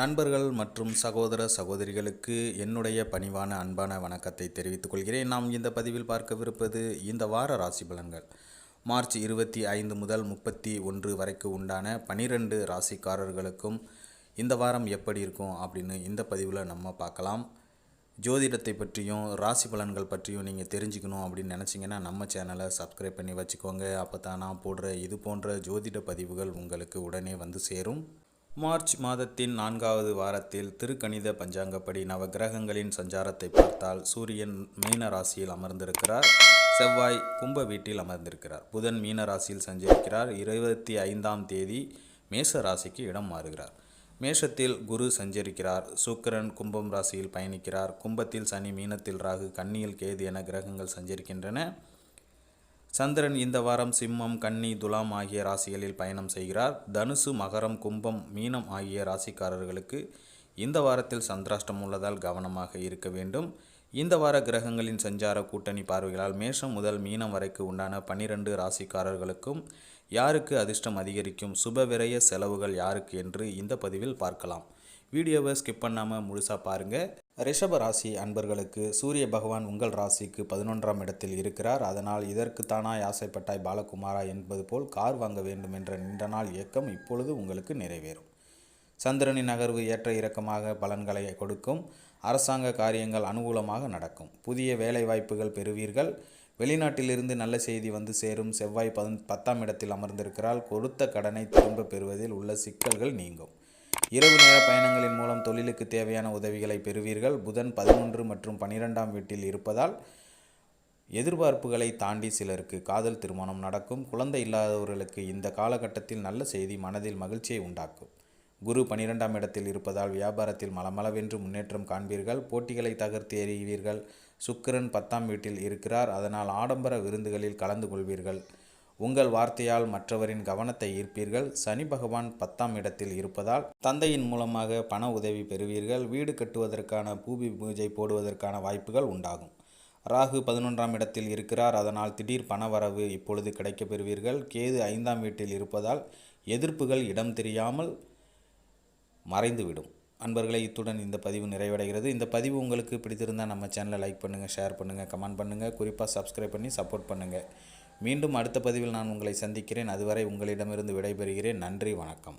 நண்பர்கள் மற்றும் சகோதர சகோதரிகளுக்கு என்னுடைய பணிவான அன்பான வணக்கத்தை தெரிவித்துக் கொள்கிறேன். நாம் இந்த பதிவில் பார்க்கவிருப்பது இந்த வார ராசி பலன்கள். மார்ச் இருபத்தி ஐந்து முதல் முப்பத்தி ஒன்று வரைக்கு உண்டான பனிரெண்டு ராசிக்காரர்களுக்கும் இந்த வாரம் எப்படி இருக்கும் அப்படின்னு இந்த பதிவில் நம்ம பார்க்கலாம். ஜோதிடத்தை பற்றியும் ராசி பலன்கள் பற்றியும் நீங்கள் தெரிஞ்சுக்கணும் அப்படின்னு நினச்சிங்கன்னா நம்ம சேனலை சப்ஸ்கிரைப் பண்ணி வச்சுக்கோங்க. அப்போ தான் நான் போடுற இது போன்ற ஜோதிட பதிவுகள் உங்களுக்கு உடனே வந்து சேரும். மார்ச் மாதத்தின் நான்காவது வாரத்தில் திருக்கணித பஞ்சாங்கப்படி நவகிரகங்களின் சஞ்சாரத்தை பார்த்தால் சூரியன் மீன ராசியில் அமர்ந்திருக்கிறார். செவ்வாய் கும்ப வீட்டில் அமர்ந்திருக்கிறார். புதன் மீன ராசியில் சஞ்சரிக்கிறார். இருபத்தி ஐந்தாம் தேதி மேச ராசிக்கு இடம் மாறுகிறார். மேஷத்தில் குரு சஞ்சரிக்கிறார். சுக்கரன் கும்பம் ராசியில் பயணிக்கிறார். கும்பத்தில் சனி மீனத்தில் ராகு கன்னியில் கேது என கிரகங்கள் சஞ்சரிக்கின்றன. சந்திரன் இந்த வாரம் சிம்மம் கன்னி துலாம் ஆகிய ராசிகளில் பயணம் செய்கிறார். தனுசு மகரம் கும்பம் மீனம் ஆகிய ராசிக்காரர்களுக்கு இந்த வாரத்தில் சந்திராஷ்டம் உள்ளதால் கவனமாக இருக்க வேண்டும். இந்த வார கிரகங்களின் சஞ்சார கூட்டணி பார்வைகளால் மேஷம் முதல் மீனம் வரைக்கு உண்டான பனிரெண்டு ராசிக்காரர்களுக்கும் யாருக்கு அதிர்ஷ்டம் அதிகரிக்கும் சுப விரய செலவுகள் யாருக்கு என்று இந்த பதிவில் பார்க்கலாம். வீடியோவை ஸ்கிப் பண்ணாமல் முழுசாக பாருங்கள் ரிஷப ராசி அன்பர்களுக்கு சூரிய பகவான் உங்கள் ராசிக்கு பதினொன்றாம் இடத்தில் இருக்கிறார். அதனால் இதற்கு தானாய் ஆசைப்பட்டாய் பாலகுமாரா என்பது போல் கார் வாங்க வேண்டும் என்ற நீண்ட நாள் இயக்கம் இப்பொழுது உங்களுக்கு நிறைவேறும். சந்திரனின் நகர்வு ஏற்ற இறக்கமாக பலன்களை கொடுக்கும். அரசாங்க காரியங்கள் அனுகூலமாக நடக்கும். புதிய வேலைவாய்ப்புகள் பெறுவீர்கள். வெளிநாட்டிலிருந்து நல்ல செய்தி வந்து சேரும். செவ்வாய் பதன் பத்தாம் இடத்தில் அமர்ந்திருக்கிறால் கொடுத்த கடனை திரும்ப பெறுவதில் உள்ள சிக்கல்கள் நீங்கும். இரவு நேர பயணங்களின் மூலம் தொழிலுக்கு தேவையான உதவிகளை பெறுவீர்கள். புதன் பதினொன்று மற்றும் பனிரெண்டாம் வீட்டில் இருப்பதால் எதிர்பார்ப்புகளை தாண்டி சிலருக்கு காதல் திருமணம் நடக்கும். குழந்தை இல்லாதவர்களுக்கு இந்த காலகட்டத்தில் நல்ல செய்தி மனதில் மகிழ்ச்சியை உண்டாக்கும். குரு பனிரெண்டாம் இடத்தில் இருப்பதால் வியாபாரத்தில் மலமளவென்று முன்னேற்றம் காண்பீர்கள். போட்டிகளை தகர்த்து எறிவீர்கள். சுக்கிரன் பத்தாம் வீட்டில் இருக்கிறார். அதனால் ஆடம்பர விருந்துகளில் கலந்து கொள்வீர்கள். உங்கள் வார்த்தையால் மற்றவரின் கவனத்தை ஈர்ப்பீர்கள். சனி பகவான் பத்தாம் இடத்தில் இருப்பதால் தந்தையின் மூலமாக பண உதவி பெறுவீர்கள். வீடு கட்டுவதற்கான பூமி பூஜை போடுவதற்கான வாய்ப்புகள் உண்டாகும். ராகு பதினொன்றாம் இடத்தில் இருக்கிறார். அதனால் திடீர் பணவரவு இப்பொழுது கிடைக்கப் பெறுவீர்கள். கேது ஐந்தாம் வீட்டில் இருப்பதால் எதிர்ப்புகள் இடம் தெரியாமல் மறைந்துவிடும். அன்பர்களை இத்துடன் இந்த பதிவு நிறைவடைகிறது. இந்த பதிவு உங்களுக்கு பிடித்திருந்தால் நம்ம சேனலை லைக் பண்ணுங்கள் ஷேர் பண்ணுங்கள் கமெண்ட் பண்ணுங்கள் குறிப்பாக சப்ஸ்கிரைப் பண்ணி சப்போர்ட் பண்ணுங்கள் மீண்டும் அடுத்த பதிவில் நான் உங்களை சந்திக்கிறேன். அதுவரை உங்களிடமிருந்து விடைபெறுகிறேன். நன்றி வணக்கம்.